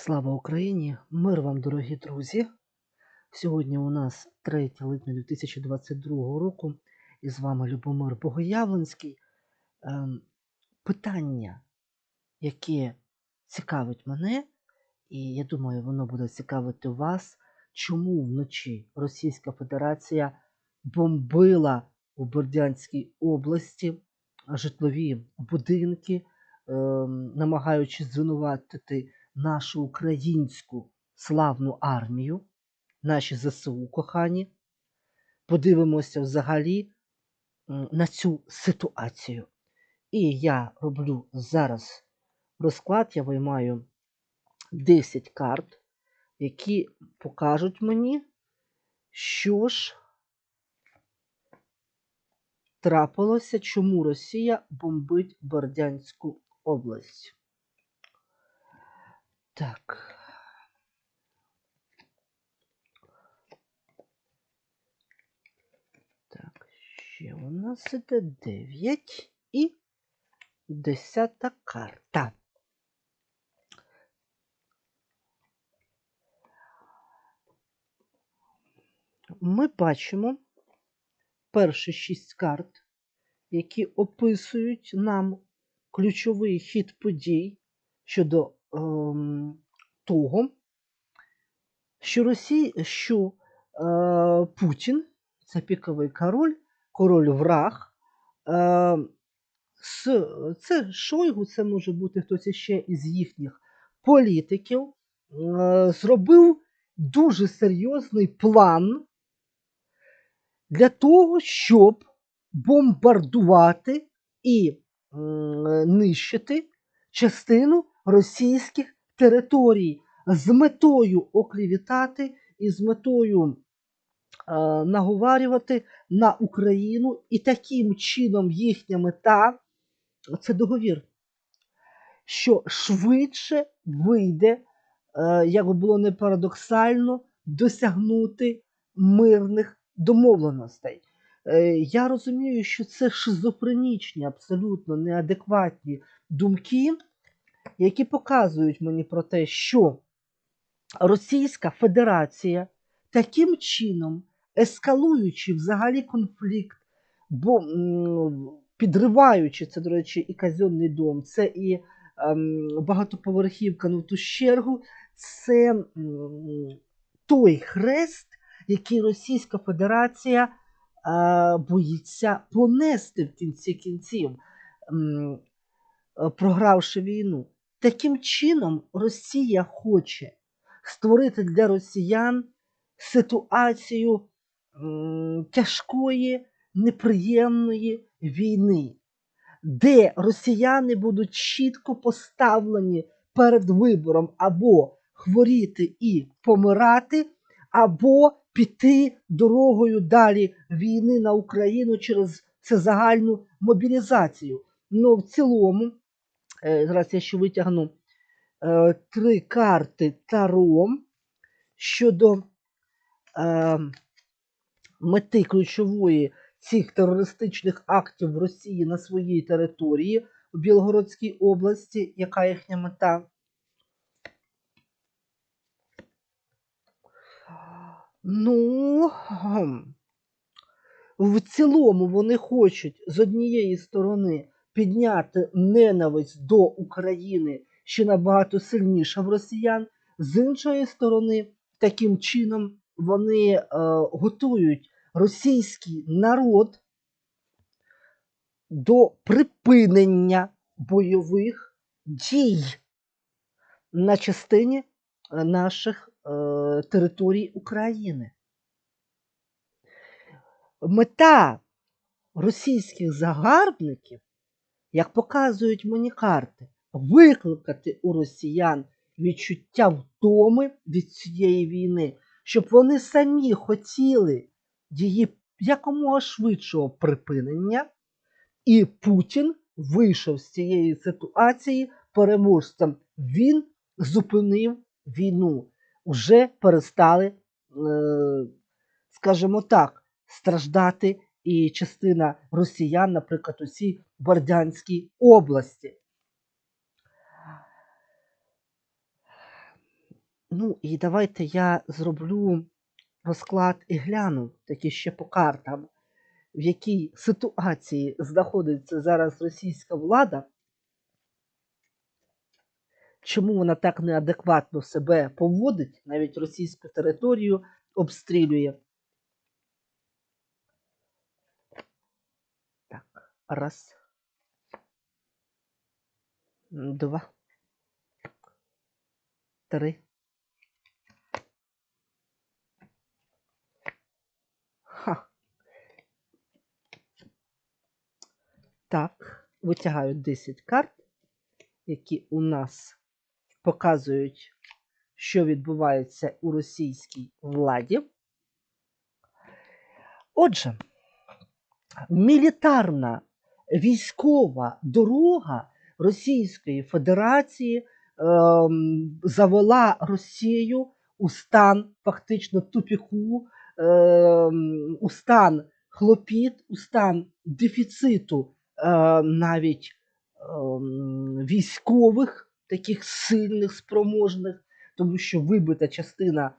Слава Україні! Мир вам, дорогі друзі! Сьогодні у нас 3 липня 2022 року, і з вами Любомир Богоявленський. Ем, питання, яке цікавить мене, і я думаю, воно буде цікавити вас, чому вночі Російська Федерація бомбила у Бердянській області житлові будинки, ем, намагаючись звинуватити нашу українську славну армію, наші ЗСУ кохані. Подивимося взагалі на цю ситуацію. І я роблю зараз розклад, я виймаю 10 карт, які покажуть мені, що ж трапилося, чому Росія бомбить Бердянську область. Так. Так, ще у нас іде 9 і 10 карта. Ми бачимо перші 6 карт, які описують нам ключовий хід подій щодо того, що Росія, що е, Путін, це піковий король, король враг, е, с, це Шойгу, це може бути хтось іще із їхніх політиків, е, зробив дуже серйозний план для того, щоб бомбардувати і м, нищити частину російських територій з метою оклівітати і з метою е, наговарювати на Україну, і таким чином їхня мета це договір, що швидше вийде, е, як би було не парадоксально, досягнути мирних домовленостей. Е, Я розумію, що це шизофренічні, абсолютно неадекватні думки, які показують мені про те, що Російська Федерація таким чином, ескалуючи взагалі конфлікт, бо підриваючи це, до речі, і казенний дом, це і ем, багатоповерхівка, ну в ту чергу, це той хрест, який Російська Федерація е, боїться понести в кінці кінців, програвши війну. Таким чином, Росія хоче створити для росіян ситуацію тяжкої, неприємної війни, де росіяни будуть чітко поставлені перед вибором або хворіти і помирати, або піти дорогою далі війни на Україну через це загальну мобілізацію. Ну, в цілому, зараз я ще витягну е, три карти Таро щодо е, мети ключової цих терористичних актів в Росії на своїй території у Білгородській області, яка їхня мета. Ну, в цілому вони хочуть з однієї сторони підняти ненависть до України ще набагато сильніша в росіян, з іншої сторони, таким чином вони е, готують російський народ до припинення бойових дій на частині е, наших е, територій України. Мета російських загарбників, як показують мені карти, викликати у росіян відчуття втоми від цієї війни, щоб вони самі хотіли її якомога швидшого припинення, і Путін вийшов з цієї ситуації переможцем. Він зупинив війну. Уже перестали, е, скажімо так, страждати і частина росіян, наприклад, у цій Бердянській області. Ну, і давайте я зроблю розклад і гляну таки ще по картам, в якій ситуації знаходиться зараз російська влада, чому вона так неадекватно себе поводить, навіть російську територію обстрілює. Так, раз. Два. Три. Ха. Так, витягаю 10 карт, які у нас показують, що відбувається у російській владі. Отже, мілітарна військова дорога Російської Федерації ем, завела Росію у стан фактично тупіку, ем, у стан хлопіт, у стан дефіциту е, навіть ем, військових, таких сильних, спроможних, тому що вибита частина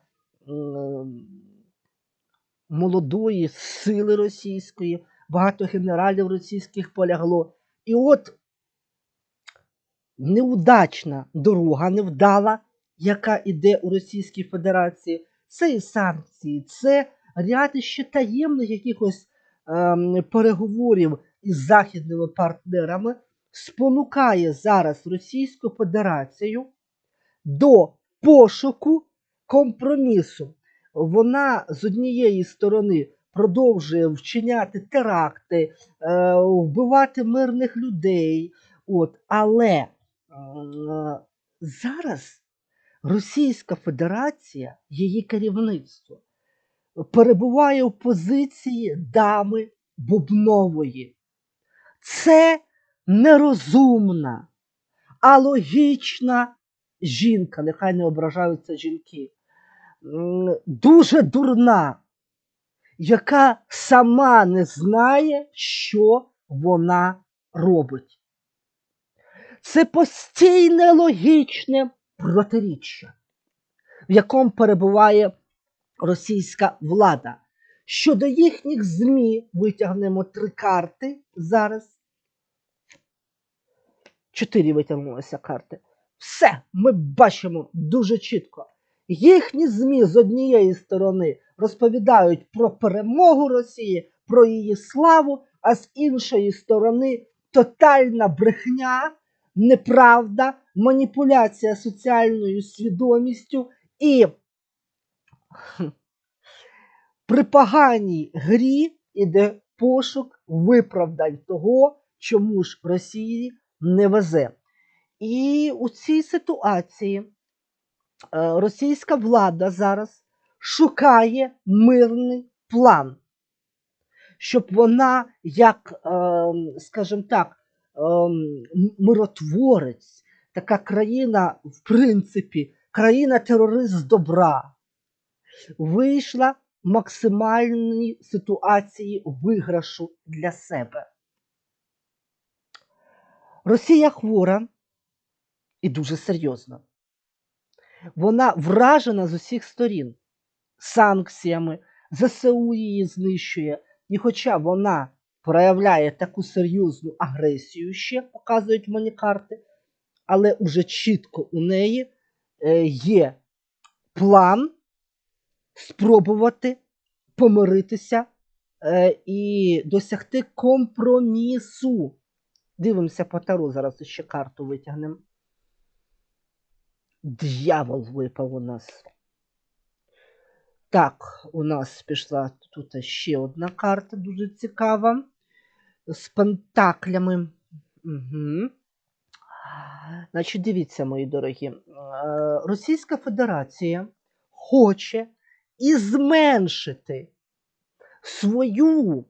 молодої сили російської, багато генералів російських полягло. І от неудачна дорога, невдала, яка іде у Російській Федерації, це і санкції, це ряд ще таємних якихось ем, переговорів із західними партнерами, спонукає зараз Російську Федерацію до пошуку компромісу. Вона з однієї сторони продовжує вчиняти теракти, е, вбивати мирних людей. От, але е, зараз Російська Федерація, її керівництво, перебуває в позиції дами Бубнової. Це нерозумна, а логічна жінка, нехай не ображаються жінки, дуже дурна, яка сама не знає, що вона робить. Це постійне логічне протиріччя, в якому перебуває російська влада. Щодо їхніх ЗМІ витягнемо три карти зараз. Чотири витягнулися карти. Все ми бачимо дуже чітко. Їхні ЗМІ з однієї сторони розповідають про перемогу Росії, про її славу, а з іншої сторони тотальна брехня, неправда, маніпуляція соціальною свідомістю і при поганій грі іде пошук виправдань того, чому ж Росії не везе. І у цій ситуації е, російська влада зараз шукає мирний план, щоб вона, як, е, скажімо так, е, миротворець, така країна, в принципі, країна-терорист добра, вийшла в максимальній ситуації виграшу для себе. Росія хвора і дуже серйозно. Вона вражена з усіх сторін санкціями, ЗСУ її знищує. І хоча вона проявляє таку серйозну агресію, ще показують мені карти, але уже чітко у неї е, є план спробувати помиритися е, і досягти компромісу. Дивимося по Таро, зараз ще карту витягнемо. Д'явол випав у нас. Так, у нас пішла тут ще одна карта дуже цікава. З пентаклями. Угу. Значить, дивіться, мої дорогі. Е, Російська Федерація хоче і зменшити свою,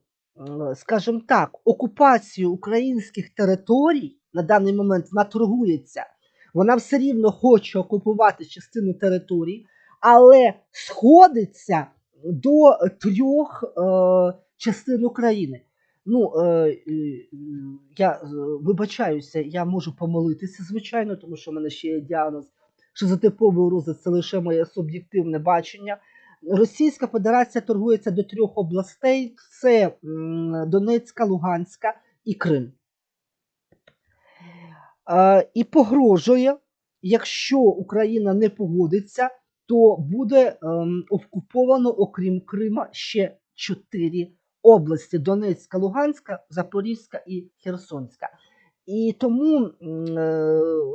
скажімо так, окупацію українських територій на даний момент вона торгується. Вона все рівно хоче окупувати частину територій, але сходиться до трьох е, частин України. Ну, е, я е, вибачаюся, я можу помилитися, звичайно, тому що в мене ще є діагноз шизотиповий розгляд це лише моє суб'єктивне бачення. Російська Федерація торгується до трьох областей: це Донецька, Луганська і Крим. І погрожує, якщо Україна не погодиться, то буде ем, окуповано, окрім Крима, ще чотири області: Донецька, Луганська, Запорізька і Херсонська. І тому е,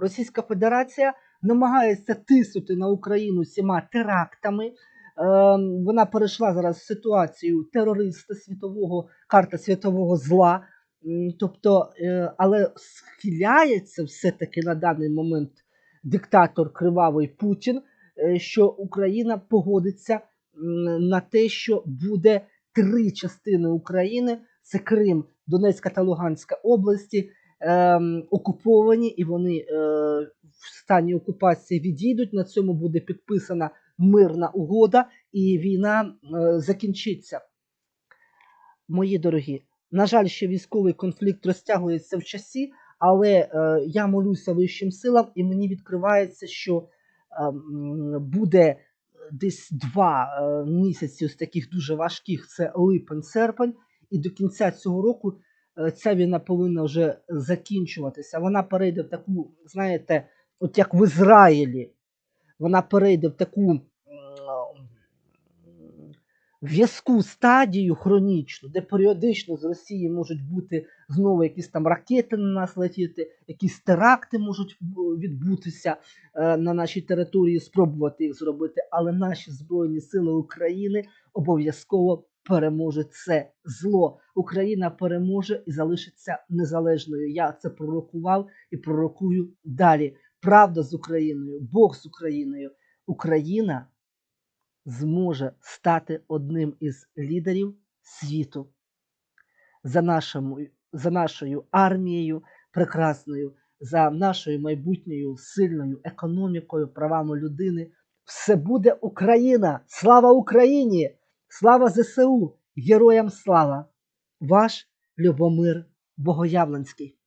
Російська Федерація намагається тиснути на Україну всіма терактами. Ем, Вона перейшла зараз в ситуацію терориста світового, карта світового зла. Тобто, е, але схиляється все-таки на даний момент диктатор Кривавий Путін, що Україна погодиться на те, що буде три частини України: це Крим, Донецька та Луганська області, ем, окуповані, і вони е, в стані окупації відійдуть. На цьому буде підписана мирна угода, і війна е, закінчиться. Мої дорогі, на жаль, ще військовий конфлікт розтягується в часі, але е, я молюся вищим силам, і мені відкривається, що е, буде десь два е, місяці з таких дуже важких: це липень-серпень, і до кінця цього року е, ця війна повинна вже закінчуватися. Вона перейде в таку, знаєте, от як в Ізраїлі, вона перейде в таку в'язку стадію хронічну, де періодично з Росії можуть бути знову якісь там ракети на нас летіти, якісь теракти можуть відбутися е, на нашій території, спробувати їх зробити. Але наші Збройні Сили України обов'язково переможуть це зло. Україна переможе і залишиться незалежною. Я це пророкував і пророкую далі. Правда з Україною, Бог з Україною. Україна зможе стати одним із лідерів світу за, нашому, за нашою армією прекрасною, за нашою майбутньою сильною економікою, правами людини. Все буде Україна! Слава Україні! Слава ЗСУ! Героям слава! Ваш Любомир Богоявленський.